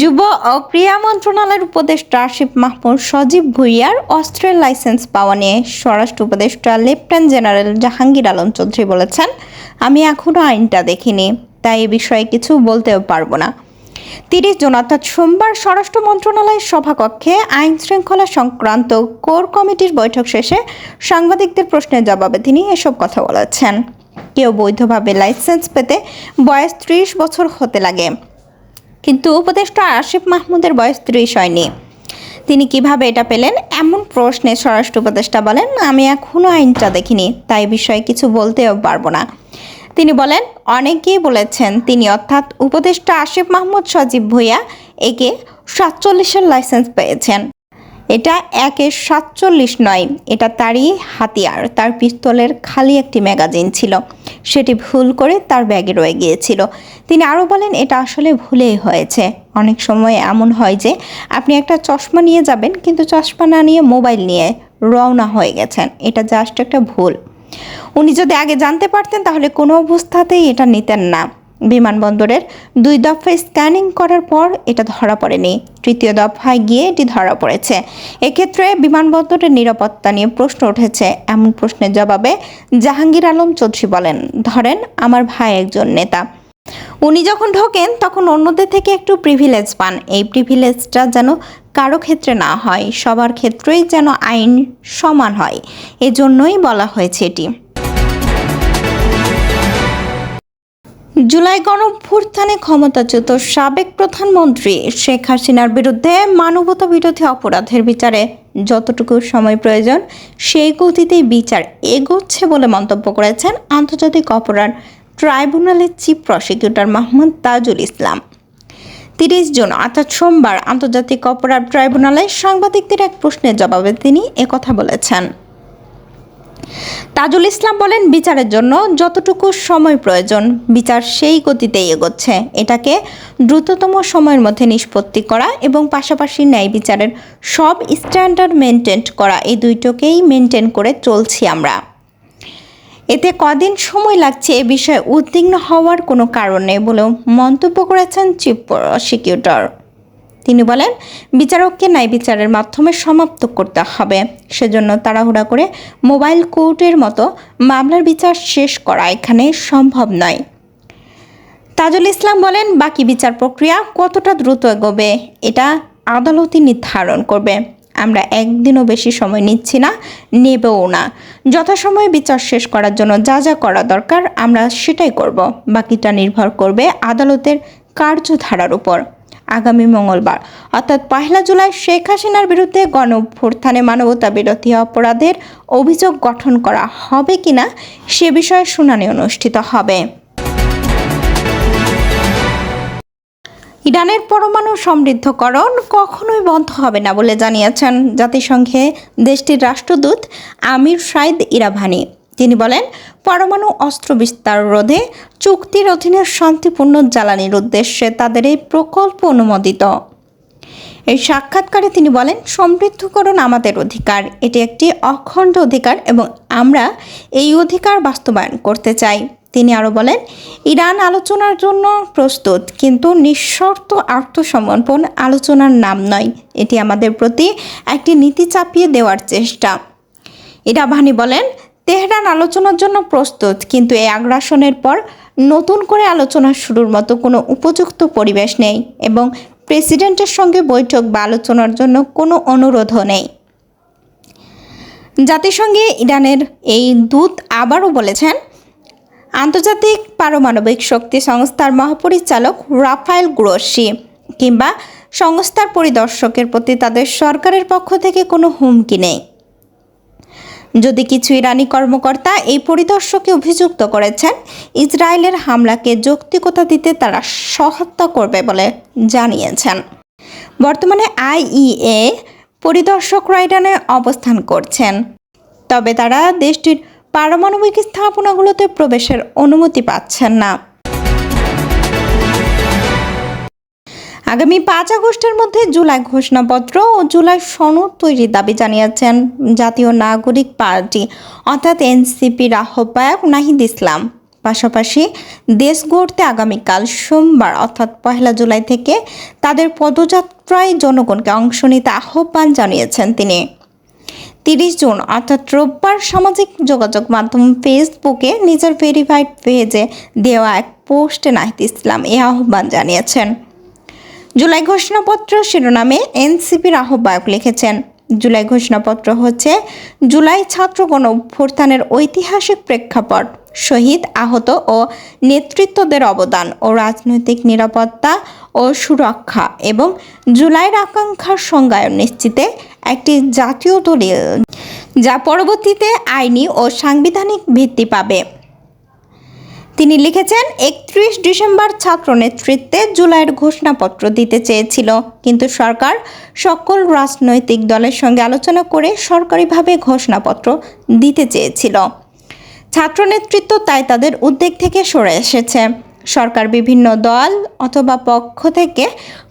যুব ও ক্রীড়া মন্ত্রণালয়ের উপদেষ্টা আসিফ মাহমুদ সজীব ভুইয়ার অস্ত্রের লাইসেন্স পাওয়া নিয়ে স্বরাষ্ট্র উপদেষ্টা লেফটেন্যান্ট জেনারেল জাহাঙ্গীর আলম চৌধুরী বলেছেন, আমি এখনও আইনটা দেখিনি, তাই এ বিষয়ে কিছু বলতেও পারব না। তিরিশ জুন অর্থাৎ সোমবার স্বরাষ্ট্র মন্ত্রণালয়ের সভাকক্ষে আইন শৃঙ্খলা সংক্রান্ত কোর কমিটির বৈঠক শেষে সাংবাদিকদের প্রশ্নের জবাবে তিনি এসব কথা বলেছেন। কেউ বৈধভাবে লাইসেন্স পেতে বয়স ত্রিশ বছর হতে লাগে। কিন্তু উপদেষ্টা আসিফ মাহমুদের বয়স ত্রিশ হয়নি। তিনি কীভাবে এটা পেলেন? এমন প্রশ্নে স্বরাষ্ট্র উপদেষ্টা বলেন, আমি এখনও আইনটা দেখিনি, তাই বিষয়ে কিছু বলতেও পারব না। তিনি বলেন, অনেকেই বলেছেন তিনি অর্থাৎ উপদেষ্টা আসিফ মাহমুদ সজীব ভুইয়া একে সাতচল্লিশের লাইসেন্স পেয়েছেন। এটা একে সাতচল্লিশ নয়, এটা তারই হাতিয়ার। তার পিস্তলের খালি একটি ম্যাগাজিন ছিল। সেটি ভুল করে তার ব্যাগে রয়ে গিয়েছিল। তিনি আরও বলেন, এটা আসলে ভুলেই হয়েছে। অনেক সময় এমন হয় যে, আপনি একটা চশমা নিয়ে যাবেন, কিন্তু চশমা না নিয়ে মোবাইল নিয়ে রওনা হয়ে গেছেন। এটা জাস্ট একটা ভুল। উনি যদি আগে জানতে পারতেন, তাহলে কোনো অবস্থাতেই এটা নিতেন না। বিমানবন্দরের দুই দফায় স্ক্যানিং করার পর এটা ধরা পড়েনি। তৃতীয় দফায় গিয়ে এটি ধরা পড়েছে। এক্ষেত্রে বিমানবন্দরের নিরাপত্তা নিয়ে প্রশ্ন উঠেছে। এমন প্রশ্নের জবাবে জাহাঙ্গীর আলম চৌধুরী বলেন, ধরেন আমার ভাই একজন নেতা। উনি যখন ঢোকেন, তখন অন্যদের থেকে একটু প্রিভিলেজ পান। এই প্রিভিলেজটা যেন কারও ক্ষেত্রে না হয়, সবার ক্ষেত্রেই যেন আইন সমান হয়। এজন্যই বলা হয়েছে এটি। জুলাই গণভ্যুত্থানে ক্ষমতাচ্যুত সাবেক প্রধানমন্ত্রী শেখ হাসিনার বিরুদ্ধে মানবতা বিরোধী অপরাধের বিচারে যতটুকু সময় প্রয়োজন, সেই গতিতেই বিচার এগোচ্ছে বলে মন্তব্য করেছেন আন্তর্জাতিক অপরাধ ট্রাইব্যুনালের চিফ প্রসিকিউটর মাহমুদ তাজুল ইসলাম। তিরিশ জুন, অর্থাৎ সোমবার, আন্তর্জাতিক অপরাধ ট্রাইব্যুনালে সাংবাদিকদের এক প্রশ্নের জবাবে তিনি একথা বলেছেন। তাজুল ইসলাম বলেন, বিচারের জন্য যতটুকু সময় প্রয়োজন, বিচার সেই গতিতেই এগোচ্ছে। এটাকে দ্রুততম সময়ের মধ্যে নিষ্পত্তি করা এবং পাশাপাশি ন্যায় বিচারের সব স্ট্যান্ডার্ড মেনটেন করা, এই দুইটোকেই মেনটেন করে চলছি আমরা। এতে কদিন সময় লাগছে এ বিষয়ে উদ্বিগ্ন হওয়ার কোনো কারণ নেই বলেও মন্তব্য করেছেন চিফ প্রসিকিউটর। তিনি বলেন, বিচারককে ন্যায় বিচারের মাধ্যমে সমাপ্ত করতে হবে। সেজন্য তাড়াহুড়া করে মোবাইল কোর্টের মতো মামলার বিচার শেষ করা এখানে সম্ভব নয়। তাজুল ইসলাম বলেন, বাকি বিচার প্রক্রিয়া কতটা দ্রুত এগোবে, এটা আদালতই নির্ধারণ করবে। আমরা একদিনও বেশি সময় নিচ্ছি না, নেবেও না। যথাসময়ে বিচার শেষ করার জন্য যা যা করা দরকার, আমরা সেটাই করব। বাকিটা নির্ভর করবে আদালতের কার্যধারার উপর। আগামী মঙ্গলবার। অর্থাৎ পহেলা জুলাই শেখ হাসিনার বিরুদ্ধে গণভ্যুত্থানে মানবতা বিরোধী অপরাধের অভিযোগ গঠন করা হবে কিনা সে বিষয়ে শুনানি অনুষ্ঠিত হবে। ইরানের পরমাণু সমৃদ্ধকরণ কখনোই বন্ধ হবে না বলে জানিয়েছেন জাতিসংঘে দেশটির রাষ্ট্রদূত আমির সাইদ ইরাভানি। তিনি বলেন, পরমাণু অস্ত্র বিস্তার রোধে চুক্তির অধীনে শান্তিপূর্ণ জ্বালানির উদ্দেশ্যে তাদের এই প্রকল্প অনুমোদিত। এই সাক্ষাৎকারে তিনি বলেন, সমৃদ্ধকরণ আমাদের অধিকার। এটি একটি অখণ্ড অধিকার এবং আমরা এই অধিকার বাস্তবায়ন করতে চাই। তিনি আরও বলেন, ইরান আলোচনার জন্য প্রস্তুত, কিন্তু নিঃশর্ত আত্মসমর্পণ আলোচনার নাম নয়। এটি আমাদের প্রতি একটি নীতি চাপিয়ে দেওয়ার চেষ্টা। ইরাভানি বলেন তেহরান আলোচনার জন্য প্রস্তুত, কিন্তু এই আগ্রাসনের পর নতুন করে আলোচনা শুরুর মতো কোনো উপযুক্ত পরিবেশ নেই এবং প্রেসিডেন্টের সঙ্গে বৈঠক বা আলোচনার জন্য কোনো অনুরোধও নেই। জাতিসংঘে ইরানের এই দূত আবারও বলেছেন, আন্তর্জাতিক পারমাণবিক শক্তি সংস্থার মহাপরিচালক রাফায়েল গ্রোসি কিংবা সংস্থার পরিদর্শকের প্রতি তাদের সরকারের পক্ষ থেকে কোনো হুমকি নেই। যদি কিছু ইরানি কর্মকর্তা এই পরিদর্শকে অভিযুক্ত করেছেন, ইসরায়েলের হামলাকে যৌক্তিকতা দিতে তারা সহায়তা করবে বলে জানিয়েছেন। বর্তমানে আইইএ পরিদর্শকরা ইরানে অবস্থান করছেন। তবে তারা দেশটির পারমাণবিক স্থাপনাগুলোতে প্রবেশের অনুমতি পাচ্ছেন না। আগামী পাঁচ আগস্টের মধ্যে জুলাই ঘোষণাপত্র ও জুলাই সনদ তৈরির দাবি জানিয়েছেন জাতীয় নাগরিক পার্টি, অর্থাৎ এনসিপির আহ্বায়ক নাহিদ ইসলাম। পাশাপাশি দেশ গড়তে আগামীকাল সোমবার, অর্থাৎ পহেলা জুলাই থেকে তাদের পদযাত্রায় জনগণকে অংশ নিতে আহ্বান জানিয়েছেন তিনি। তিরিশ জুন, অর্থাৎ রোববার, সামাজিক যোগাযোগ মাধ্যম ফেসবুকে নিজের ভেরিফাইড পেজে দেওয়া এক পোস্টে নাহিদ ইসলাম এ আহ্বান জানিয়েছেন। জুলাই ঘোষণাপত্র শিরোনামে এনসিপির আহ্বায়ক লিখেছেন। জুলাই ঘোষণাপত্র হচ্ছে জুলাই ছাত্র গণ অভ্যুত্থানের ঐতিহাসিক প্রেক্ষাপট, শহীদ আহত ও নেতৃত্বদের অবদান ও রাজনৈতিক নিরাপত্তা ও সুরক্ষা এবং জুলাইয়ের আকাঙ্ক্ষার সংজ্ঞায়ন নিশ্চিতে একটি জাতীয় দলিল যা পরবর্তীতে আইনি ও সাংবিধানিক ভিত্তি পাবে। তিনি লিখেছেন, একত্রিশ ডিসেম্বর ছাত্র নেতৃত্বে জুলাইয়ের ঘোষণাপত্র দিতে চেয়েছিল। কিন্তু সরকার সকল রাজনৈতিক দলের সঙ্গে আলোচনা করে সরকারিভাবে ঘোষণাপত্র দিতে চেয়েছিল। ছাত্র নেতৃত্ব তাই তাদের উদ্বেগ থেকে সরে এসেছে। সরকার বিভিন্ন দল অথবা পক্ষ থেকে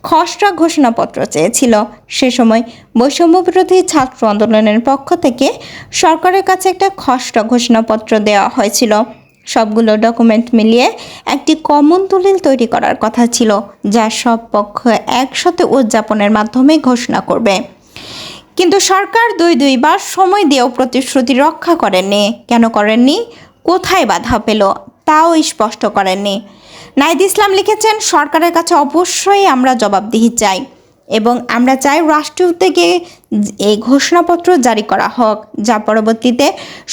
খসড়া ঘোষণাপত্র চেয়েছিল। সে সময় বৈষম্য বিরোধী ছাত্র আন্দোলনের পক্ষ থেকে সরকারের কাছে একটা খসড়া ঘোষণাপত্র দেওয়া হয়েছিল। সবগুলো ডকুমেন্ট মিলিয়ে একটি কমন দলিল তৈরি করার কথা ছিল, যা সব পক্ষ একসাথে উদযাপনের মাধ্যমে ঘোষণা করবে। কিন্তু সরকার দুই দুইবার সময় দিয়েও প্রতিশ্রুতি রক্ষা করেননি। কেন করেননি? কোথায় বাধা পেল? তাও স্পষ্ট করেননি। নাইদ ইসলাম লিখেছেন, সরকারের কাছে অবশ্যই আমরা জবাবদিহি চাই। এবং আমরা চাই রাষ্ট্রীয় উদ্যোগে এই ঘোষণাপত্র জারি করা হোক, যা পরবর্তীতে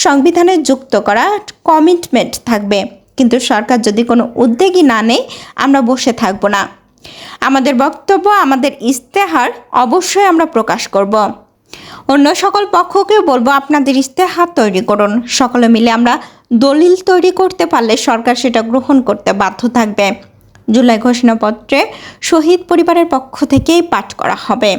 সংবিধানে যুক্ত করা কমিটমেন্ট থাকবে। কিন্তু সরকার যদি কোনো উদ্যোগই না নেয়, আমরা বসে থাকব না। আমাদের বক্তব্য, আমাদের ইস্তেহার অবশ্যই আমরা প্রকাশ করব। অন্য সকল পক্ষকেও বলব, আপনাদের ইস্তেহার তৈরি করুন। সকলে মিলে আমরা দলিল তৈরি করতে পারলে সরকার সেটা গ্রহণ করতে বাধ্য থাকবে। জুলাই ঘোষণাপত্রে শহীদ পরিবারের পক্ষ থেকেই পাঠ করা হবে।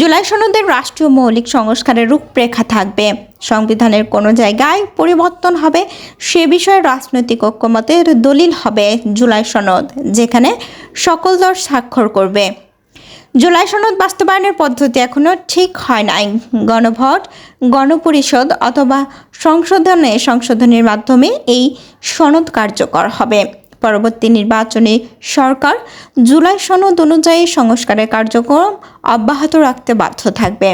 জুলাই সনদের রাষ্ট্রীয় মৌলিক সংস্কারের রূপরেখা থাকবে। সংবিধানের কোনো জায়গায় পরিবর্তন হবে, সে বিষয়ে রাজনৈতিক ঐক্যমতের দলিল হবে জুলাই সনদ, যেখানে সকল দল স্বাক্ষর করবে। জুলাই সনদ বাস্তবায়নের পদ্ধতি এখনও ঠিক হয় নাই। গণভোট, গণপরিষদ অথবা সংশোধনে সংশোধনের মাধ্যমে এই সনদ কার্যকর হবে। পরবর্তী নির্বাচনে সরকার জুলাই সনদ অনুযায়ী সংস্কারের কার্যক্রম অব্যাহত রাখতে বাধ্য থাকবে।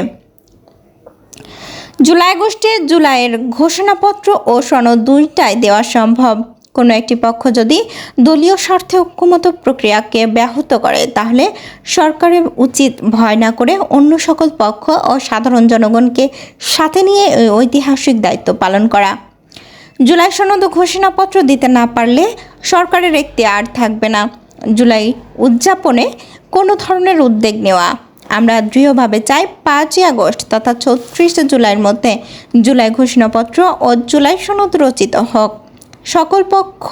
জুলাই আগস্টে জুলাইয়ের ঘোষণাপত্র ও সনদ দুইটাই দেওয়া সম্ভব। কোনো একটি পক্ষ যদি দলীয় স্বার্থে ঐক্যমত প্রক্রিয়াকে ব্যাহত করে, তাহলে সরকারের উচিত ভয় না করে অন্য সকল পক্ষ ও সাধারণ জনগণকে সাথে নিয়ে ঐতিহাসিক দায়িত্ব পালন করা। জুলাই সনদ ঘোষণাপত্র দিতে না পারলে সরকারের একটি আর থাকবে না। জুলাই উদযাপনে কোনো ধরনের উদ্যোগ নেওয়া। আমরা দৃঢ়ভাবে চাই পাঁচই আগস্ট তথা ছত্রিশে জুলাইয়ের মধ্যে জুলাই ঘোষণাপত্র ও জুলাই সনদ রচিত হোক। সকল পক্ষ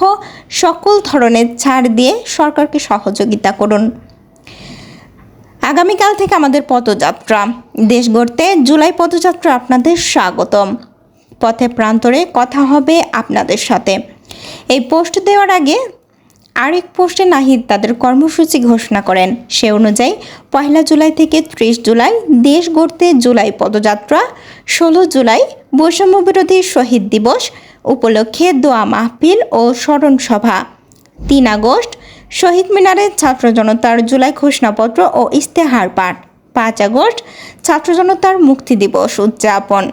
সকল ধরনের ছাড় দিয়ে সরকারকে সহযোগিতা করুন। আগামীকাল থেকে আমাদের পদযাত্রা। দেশ গড়তে জুলাই পদযাত্রা আপনাদের স্বাগতম। পথে প্রান্তরে কথা হবে আপনাদের সাথে। এই পোস্ট দেওয়ার আগে আরেক পোস্টে নাহিদ তাদের কর্মসূচি ঘোষণা করেন। সে অনুযায়ী পয়লা জুলাই থেকে ত্রিশ জুলাই, দেশ গড়তে জুলাই পদযাত্রা, ষোলো জুলাই বৈষম্য বিরোধী শহীদ দিবস, উপলক্ষে দোয়া মাহফিল ও স্মরণ সভা। তিন আগস্ট, শহীদ মিনারে ছাত্র জনতার জুলাই ঘোষণাপত্র ও ইস্তেহার পাঠ। পাঁচ আগস্ট, ছাত্র জনতার মুক্তি দিবস উদযাপন।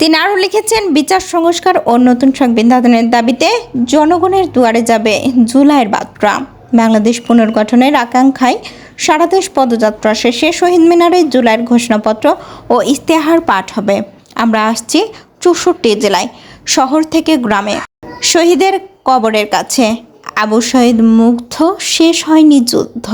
তিনি আরও লিখেছেন, বিচার, সংস্কার ও নতুন সংবিধানের দাবিতে জনগণের দুয়ারে যাবে জুলাইয়ের বার্তা বাংলাদেশ পুনর্গঠনের আকাঙ্ক্ষায় সারা দেশ পদযাত্রা শেষে শহীদ মিনারে জুলাইয়ের ঘোষণাপত্র ও ইস্তেহার পাঠ হবে। আমরা আসছি চৌষট্টি জেলায়, শহর থেকে গ্রামে। শহীদের কবরের কাছে। আবু শহীদ মুগ্ধ, শেষ হয়নি যুদ্ধ।